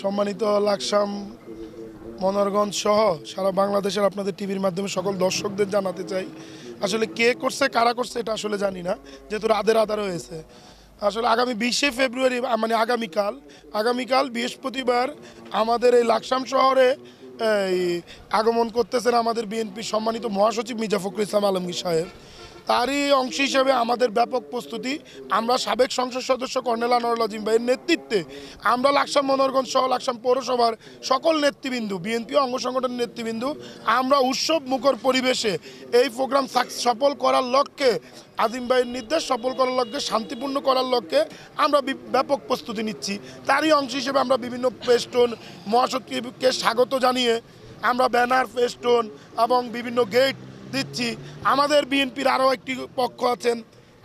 সম্মানিত লাকসাম মনোরগঞ্জ সহ সারা বাংলাদেশের আপনাদের টিভির মাধ্যমে সকল দর্শকদের জানাতে চাই, আসলে কে করছে, কারা করছে এটা আসলে জানি না, যেহেতু রাধে রাধা রয়েছে। আসলে আগামী বিশে ফেব্রুয়ারি মানে আগামীকাল আগামীকাল বৃহস্পতিবার আমাদের এই লাকসাম শহরে আগমন করতেছেন আমাদের বিএনপি সম্মানিত মহাসচিব মির্জা ফখরুল ইসলাম আলমগীর সাহেব। তারই অংশ হিসেবে আমাদের ব্যাপক প্রস্তুতি। আমরা সাবেক সংসদ সদস্য কর্নেল আনোয়ার আজিম ভাইয়ের নেতৃত্বে আমরা লাকসাম মনোরগঞ্জ সহ লাকসাম পৌরসভার সকল নেতৃবৃন্দু, বিএনপি অঙ্গ সংগঠনের নেতৃবৃন্দু, আমরা উৎসব মুখর পরিবেশে এই প্রোগ্রাম সফল করার লক্ষ্যে, আজিম ভাইয়ের নির্দেশ সফল করার লক্ষ্যে, শান্তিপূর্ণ করার লক্ষ্যে আমরা ব্যাপক প্রস্তুতি নিচ্ছি। তারই অংশ হিসেবে আমরা বিভিন্ন পেস্টন মহাসচিবকে স্বাগত জানিয়ে আমরা ব্যানার, ফেস্টুন এবং বিভিন্ন গেট দিচ্ছি। আমাদের বিএনপির আরও একটি পক্ষ আছেন,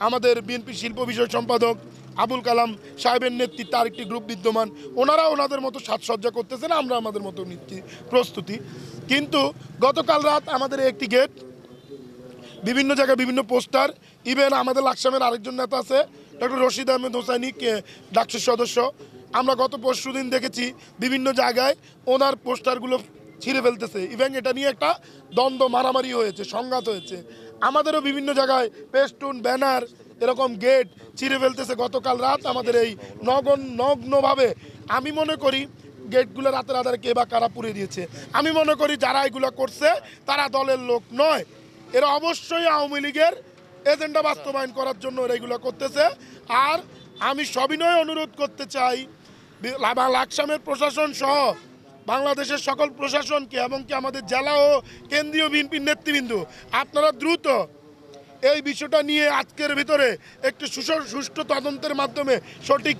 আমাদের বিএনপি শিল্প বিষয় সম্পাদক আবুল কালাম সাহেবের নেতৃত্বে আরেকটি গ্রুপ বিদ্যমান। ওনারা ওনাদের মতো সাজসজ্জা করতেছেন, আমরা আমাদের মতো নিচ্ছি প্রস্তুতি। কিন্তু গতকাল রাত আমাদের একটি গেট, বিভিন্ন জায়গায় বিভিন্ন পোস্টার, ইভেন আমাদের লাকসামের আরেকজন নেতা আছে, ডক্টর রশিদ আহমেদ হোসাইনি ডাকসুর সদস্য। আমরা গত পরশু দিন দেখেছি বিভিন্ন জায়গায় ওনার পোস্টারগুলো ছিঁড়ে ফেলতেছে। ইভেন এটা নিয়ে একটা দ্বন্দ্ব, মারামারি হয়েছে, সংঘাত হয়েছে। আমাদেরও বিভিন্ন জায়গায় পেস্টুন ব্যানার এরকম গেট ছিঁড়ে ফেলতেছে। গতকাল রাত আমাদের এই নগন, নগ্নভাবে আমি মনে করি গেটগুলো রাতের আধারে কে বা কারা পুড়ে দিয়েছে। আমি মনে করি যারা এগুলো করছে, তারা দলের লোক নয়। এরা অবশ্যই আওয়ামী লীগের এজেন্ডা বাস্তবায়ন করার জন্য এরা এগুলো করতেছে। আর আমি সবিনয় অনুরোধ করতে চাই লাকসামের প্রশাসন সহ বাংলাদেশের সকল প্রশাসনকে এমনকি আমাদের জেলা ও কেন্দ্রীয় বিএনপির নেতৃবৃন্দ, আপনারা দ্রুত এই বিষয়টা নিয়ে আজকের ভিতরে একটি সুষ্ঠু তদন্তের মাধ্যমে সঠিক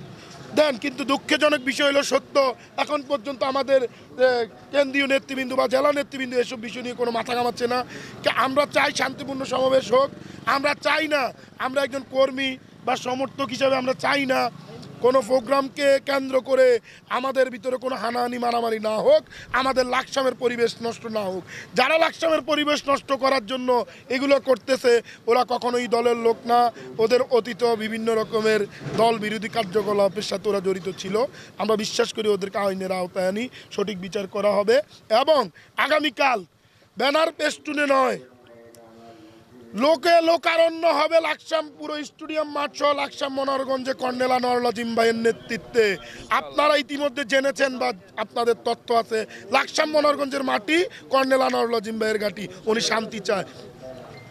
দেন। কিন্তু দুঃখজনক বিষয় হলো সত্য, এখন পর্যন্ত আমাদের কেন্দ্রীয় নেতৃবৃন্দ বা জেলা নেতৃবৃন্দ এসব বিষয় নিয়ে কোনো মাথা ঘামাচ্ছে না। আমরা চাই শান্তিপূর্ণ সমাবেশ হোক, আমরা চাই না আমরা একজন কর্মী বা সমর্থক হিসাবে আমরা চাই না। কোনো প্রোগ্রামকে কেন্দ্র করে আমাদের ভিতরে কোনো হানাহানি, মারামারি না হোক, আমাদের লাকসামের পরিবেশ নষ্ট না হোক। যারা লাকসামের পরিবেশ নষ্ট করার জন্য এগুলো করতেছে, ওরা কখনোই দলের লোক না। ওদের অতীত বিভিন্ন রকমের দল বিরোধী কার্যকলাপের সাথে ওরা জড়িত ছিল। আমরা বিশ্বাস করি ওদেরকে আইনের আওতায় আনি, সঠিক বিচার করা হবে। এবং আগামীকাল ব্যানার পেস্টুনে নয় লোকে লোকারণ্য হবে লাকসাম পুরো স্টেডিয়াম মাঠ লাকসাম মনোরগঞ্জে কর্নেলা নরলা ভাইয়ের নেতৃত্বে। আপনারা ইতিমধ্যে জেনেছেন বা আপনাদের তথ্য আছে, লাকসাম মনোরগঞ্জের মাটি কর্নেলা নরলা ভাইয়ের ঘাটি। উনি শান্তি চায়।